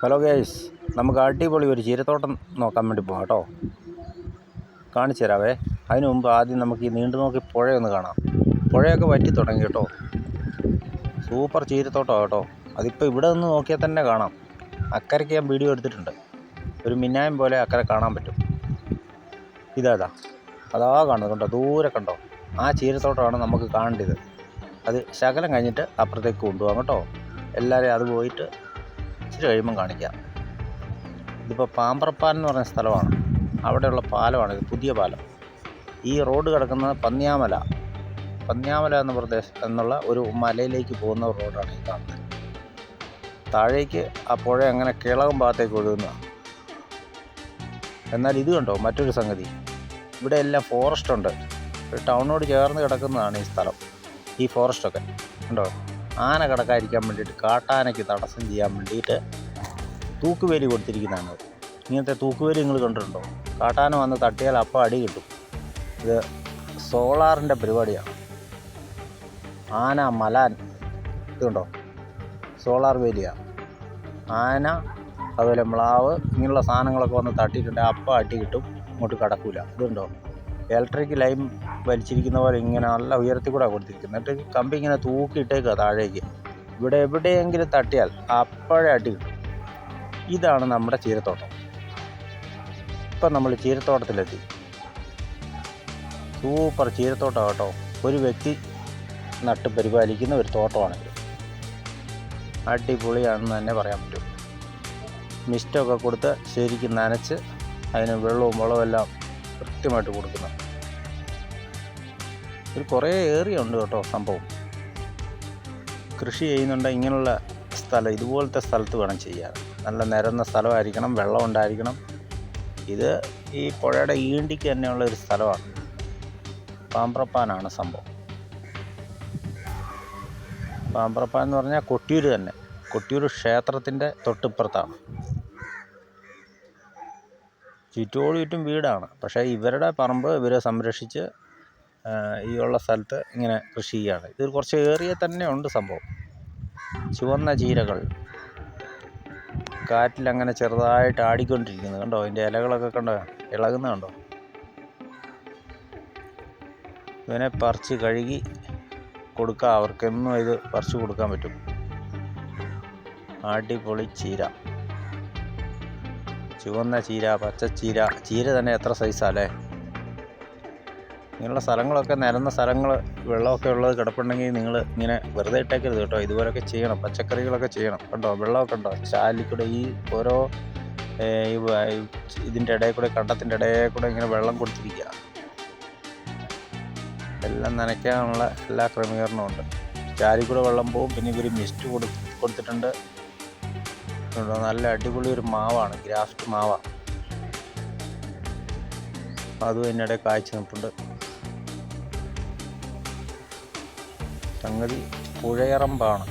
Hello guys നമുക്ക് അടിപൊളി ഒരു ചീരത്തോട്ടം നോക്കാൻ വേണ്ടി പോകാം കേട്ടോ. കാണിച്ചു തരാവേ. അതിന് മുമ്പ് ആദ്യം നമുക്ക് ഈ നീണ്ടു നോക്കി പുഴയൊന്ന് കാണാം. പുഴയൊക്കെ വറ്റി തുടങ്ങി കേട്ടോ. സൂപ്പർ ചീരത്തോട്ടമാണ് കേട്ടോ. അതിപ്പോൾ ഇവിടെ നിന്ന് നോക്കിയാൽ തന്നെ കാണാം. അക്കരയ്ക്ക് ഞാൻ വീഡിയോ എടുത്തിട്ടുണ്ട്. ഒരു മിന്നായം പോലെ അക്കരെ കാണാൻ പറ്റും. ഇതാ അതാ കാണുന്നത് കണ്ടോ? ദൂരെ കണ്ടോ? ആ ചീരത്തോട്ടമാണ് നമുക്ക് കാണേണ്ടത്. അത് ശകലം കഴിഞ്ഞിട്ട് അപ്പുറത്തേക്ക് കൊണ്ടുപോകാം കേട്ടോ. എല്ലാവരെയും അത് പോയിട്ട് ഇച്ചിരി കഴിയുമ്പം കാണിക്കാം. ഇതിപ്പോൾ പാമ്പ്രപ്പാൽ എന്ന് പറഞ്ഞ സ്ഥലമാണ്. അവിടെയുള്ള പാലമാണ് ഇത് പുതിയ പാലം. ഈ റോഡ് കിടക്കുന്നത് പന്ന്യാമല. പന്ന്യാമല എന്ന പ്രദേശം എന്നുള്ള ഒരു മലയിലേക്ക് പോകുന്ന റോഡാണ് ഈ കാണുന്നത്. താഴേക്ക് ആ പുഴ അങ്ങനെ കിളകം ഭാഗത്തേക്ക് ഒഴുകുന്നതാണ് എന്നാൽ ഇത് കണ്ടോ? മറ്റൊരു സംഗതി. ഇവിടെ എല്ലാം ഫോറസ്റ്റ് ഉണ്ട്. ഒരു ടൗണിനോട് ചേർന്ന് കിടക്കുന്നതാണ് ഈ സ്ഥലം. ഈ ഫോറസ്റ്റൊക്കെ കണ്ടോ? ആന കിടക്കാതിരിക്കാൻ വേണ്ടിയിട്ട് കാട്ടാനയ്ക്ക് തടസ്സം ചെയ്യാൻ വേണ്ടിയിട്ട് തൂക്കുവേലി കൊടുത്തിരിക്കുന്നതാണ് ഇങ്ങനത്തെ തൂക്കുവേലി നിങ്ങൾ കണ്ടിട്ടുണ്ടോ? കാട്ടാന വന്ന് തട്ടിയാൽ അപ്പം അടി കിട്ടും. ഇത് സോളാറിന്റെ പരിപാടിയാണ്. ആന മലാൻ ഇതുണ്ടോ സോളാർ വേലിയാണ്. ആന അതുപോലെ മ്ലാവ് ഇങ്ങനെയുള്ള സാധനങ്ങളൊക്കെ വന്ന് തട്ടിയിട്ടുണ്ടെങ്കിൽ അപ്പം അടി കിട്ടും. ഇങ്ങോട്ട് കടക്കൂല. ഇതുണ്ടോ ഇലക്ട്രിക് ലൈൻ വലിച്ചിരിക്കുന്ന പോലെ ഇങ്ങനെ നല്ല ഉയരത്തിൽ കൂടെ കൊടുത്തിരിക്കുന്നത്. എന്നിട്ട് കമ്പി ഇങ്ങനെ തൂക്കിയിട്ടേക്കുക താഴേക്ക്. ഇവിടെ എവിടെയെങ്കിലും തട്ടിയാൽ അപ്പോഴേ അടി കിട്ടും. ഇതാണ് നമ്മുടെ ചീരത്തോട്ടം. ഇപ്പം നമ്മൾ ചീരത്തോട്ടത്തിലെത്തി. സൂപ്പർ ചീരത്തോട്ടം കേട്ടോ. ഒരു വ്യക്തി നട്ട് പരിപാലിക്കുന്ന ഒരു തോട്ടമാണിത് അടിപൊളിയാണെന്ന് തന്നെ പറയാൻ പറ്റും. മിസ്റ്റൊക്കെ കൊടുത്ത് ശരിക്കും നനച്ച് അതിന് വെള്ളവും വളവും എല്ലാം കൃത്യമായിട്ട് കൊടുക്കണം ഒരു കുറേ ഏറിയ ഉണ്ട് കേട്ടോ സംഭവം. കൃഷി ചെയ്യുന്നുണ്ട് ഇങ്ങനെയുള്ള സ്ഥലം ഇതുപോലത്തെ സ്ഥലത്ത് വേണം ചെയ്യാൻ. നല്ല നിരന്ന സ്ഥലമായിരിക്കണം വെള്ളം ഉണ്ടായിരിക്കണം. ഇത് ഈ പുഴയുടെ ഈണ്ടിക്ക് തന്നെയുള്ള ഒരു സ്ഥലമാണ്. പാമ്പ്രപ്പാനാണ് സംഭവം. പാമ്പ്രപ്പാൻ എന്ന് പറഞ്ഞാൽ കൊട്ടിയൂർ തന്നെ. കൊട്ടിയൂർ ക്ഷേത്രത്തിന്റെ തൊട്ടിപ്പുറത്താണ്. ചുറ്റോട് ചുറ്റും വീടാണ്. പക്ഷേ ഇവരുടെ പറമ്പ് ഇവരെ സംരക്ഷിച്ച് ഈ ഉള്ള സ്ഥലത്ത് ഇങ്ങനെ കൃഷി ചെയ്യുകയാണ്. ഇത് കുറച്ച് ഏറിയ തന്നെ ഉണ്ട് സംഭവം. ചുവന്ന ചീരകൾ. കാറ്റിലങ്ങനെ ചെറുതായിട്ട് ആടിക്കൊണ്ടിരിക്കുന്നത് കണ്ടോ? അതിന്റെ ഇലകളൊക്കെ കണ്ടോ? ഇളകുന്ന കണ്ടോ? ഇതിനെ പറിച്ച് കഴുകി കൊടുക്കാം. അവർക്കെന്നും ഇത് പറിച്ച് കൊടുക്കാൻ പറ്റും. അടിപൊളി ചീര. ചുവന്ന ചീര പച്ച ചീര. ചീര തന്നെ എത്ര സൈസാല്ലേ ഇങ്ങനെയുള്ള സ്ഥലങ്ങളൊക്കെ നിരന്ന സ്ഥലങ്ങൾ വെള്ളമൊക്കെ ഉള്ളത് കിടപ്പുണ്ടെങ്കിൽ നിങ്ങൾ ഇങ്ങനെ വെറുതെ ഇട്ടേക്കരുത് കേട്ടോ. ഇതുപോലൊക്കെ ചെയ്യണം. പച്ചക്കറികളൊക്കെ ചെയ്യണം. കണ്ടോ? വെള്ളമൊക്കെ ഉണ്ടോ? ചാലിക്കൂടെ കൂടെ ഈ ഓരോ ഇതിന്റെ ഇടയിൽ കൂടെ കണ്ടത്തിന്റെ ഇടയിൽ കൂടെ ഇങ്ങനെ വെള്ളം കൊടുത്തിരിക്കുക. എല്ലാം നനയ്ക്കാനുള്ള എല്ലാ ക്രമീകരണവും ഉണ്ട്. ചാലിൽ കൂടെ വെള്ളം പോവും. പിന്നെ ഇവർ മിസ്റ്റ് കൊടു കൊടുത്തിട്ടുണ്ട്. നല്ല അടിപൊളി ഒരു മാവാണ്. ഗ്രാഫ്റ്റ് മാവാണ് അതും എന്നിടെ കാഴ്ച നിൽപ്പുണ്ട്. സംഗതി പുഴയറമ്പാണ്.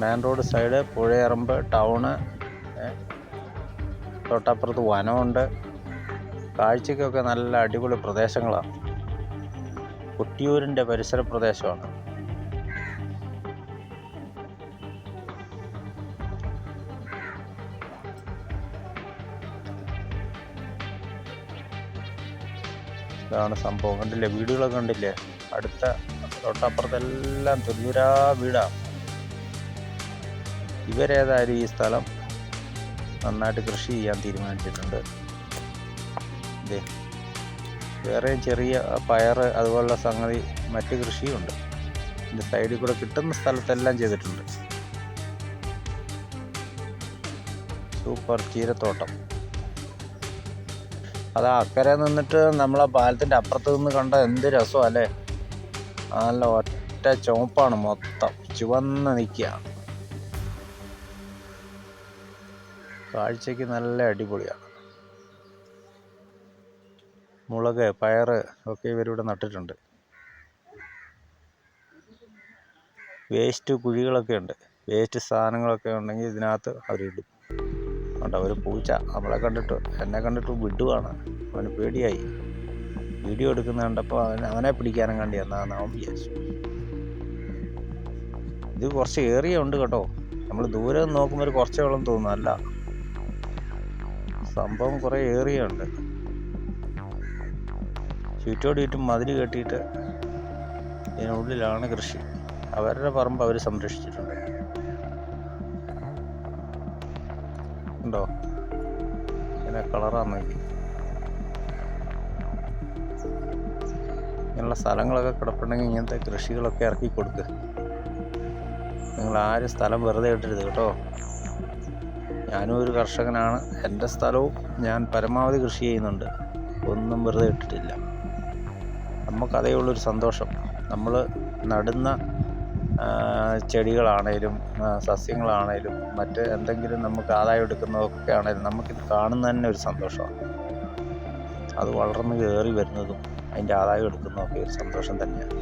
മെയിൻ റോഡ് സൈഡ് പുഴയറമ്പ് ടൗണ് തൊട്ടപ്പുറത്ത് വനമുണ്ട്. കാഴ്ചയ്ക്കൊക്കെ നല്ല അടിപൊളി പ്രദേശങ്ങളാണ്. കൊട്ടിയൂരിന്റെ പരിസര പ്രദേശമാണ്. ഇതാണ് സംഭവം. കണ്ടില്ലേ? വീടുകളൊക്കെ കണ്ടില്ലേ? അടുത്ത തൊട്ടപ്പുറത്തെല്ലാം തുരുതുരാ വീടാണ് ഇവരേതായാലും ഈ സ്ഥലം നന്നായിട്ട് കൃഷി ചെയ്യാൻ തീരുമാനിച്ചിട്ടുണ്ട്. ഇതേ വേറെ ചെറിയ പയർ അതുപോലുള്ള സംഗതി മറ്റ് കൃഷിയുണ്ട്. ഇതിന്റെ സൈഡിൽ കൂടെ കിട്ടുന്ന സ്ഥലത്തെല്ലാം ചെയ്തിട്ടുണ്ട്. സൂപ്പർ ചീരത്തോട്ടം. അത് അക്കരെ നിന്നിട്ട് നമ്മളെ പാലത്തിന്റെ അപ്പുറത്ത് നിന്ന് കണ്ട എന്ത് രസമാണ് അല്ലേ? നല്ല ഒറ്റ ചുവപ്പാണ് മൊത്തം. ചുവന്ന് നിൽക്കുകയാണ് കാഴ്ചയ്ക്ക് നല്ല അടിപൊളിയാണ്. മുളക് പയറ് ഒക്കെ ഇവരിവിടെ നട്ടിട്ടുണ്ട്. വേസ്റ്റ് കുഴികളൊക്കെ ഉണ്ട്. വേസ്റ്റ് സാധനങ്ങളൊക്കെ ഉണ്ടെങ്കിൽ ഇതിനകത്ത് അവരിടും. അതുകൊണ്ട് ഒരു പൂച്ച നമ്മളെ കണ്ടിട്ട് എന്നെ കണ്ടിട്ട് വിടുവാണ്. അവന് പേടിയായി. വീഡിയോ എടുക്കുന്ന കണ്ടപ്പോൾ അവൻ അവനെ പിടിക്കാനും കണ്ടി എന്നാണെന്നാവും അവൻ വിചാരിച്ചു. ഇത് കുറച്ച് ഏറിയ ഉണ്ട് കേട്ടോ. നമ്മൾ ദൂരെ നിന്ന് നോക്കുമ്പോൾ കുറച്ചേ വെള്ളം തോന്നുന്നു. അല്ല. സംഭവം കുറേ ഏറിയുണ്ട് ചുറ്റോട് ചുറ്റും മതിൽ കെട്ടിയിട്ട് ഇതിനുള്ളിലാണ് കൃഷി. അവരുടെ പറമ്പ് അവർ സംരക്ഷിച്ചിട്ടുണ്ട്. ഉണ്ടോ? ഇങ്ങനെ കളറാന്ന് ഇങ്ങനെയുള്ള സ്ഥലങ്ങളൊക്കെ കിടപ്പുണ്ടെങ്കിൽ ഇങ്ങനത്തെ കൃഷികളൊക്കെ ഇറക്കി കൊടുക്ക്. നിങ്ങൾ ആരും സ്ഥലം വെറുതെ ഇട്ടരുത് കേട്ടോ. ഞാനും ഒരു കർഷകനാണ്. എന്റെ സ്ഥലവും ഞാൻ പരമാവധി കൃഷി ചെയ്യുന്നുണ്ട്. ഒന്നും വെറുതെ ഇട്ടിട്ടില്ല. നമുക്കതേ ഉള്ളൊരു സന്തോഷം. നമ്മൾ നടുന്ന ചെടികളാണേലും സസ്യങ്ങളാണേലും മറ്റ് എന്തെങ്കിലും നമുക്ക് ആദായം എടുക്കുന്നതൊക്കെ ആണേലും നമുക്കിത് കാണുന്ന തന്നെ ഒരു സന്തോഷമാണ്. അത് വളർന്ന് കയറി വരുന്നതും അതിന്റെ ആദായം എടുക്കുന്നതൊക്കെ ഒരു സന്തോഷം തന്നെയാണ്.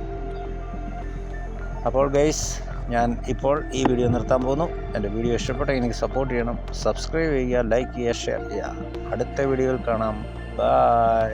അപ്പോൾ ഗൈസ് ഞാൻ ഇപ്പോൾ ഈ വീഡിയോ നിർത്താൻ പോകുന്നു. എന്റെ വീഡിയോ ഇഷ്ടപ്പെട്ടെങ്കിൽ എനിക്ക് സപ്പോർട്ട് ചെയ്യണം. സബ്സ്ക്രൈബ് ചെയ്യുക ലൈക്ക് ചെയ്യുക ഷെയർ ചെയ്യുക. അടുത്ത വീഡിയോയിൽ കാണാം. ബൈ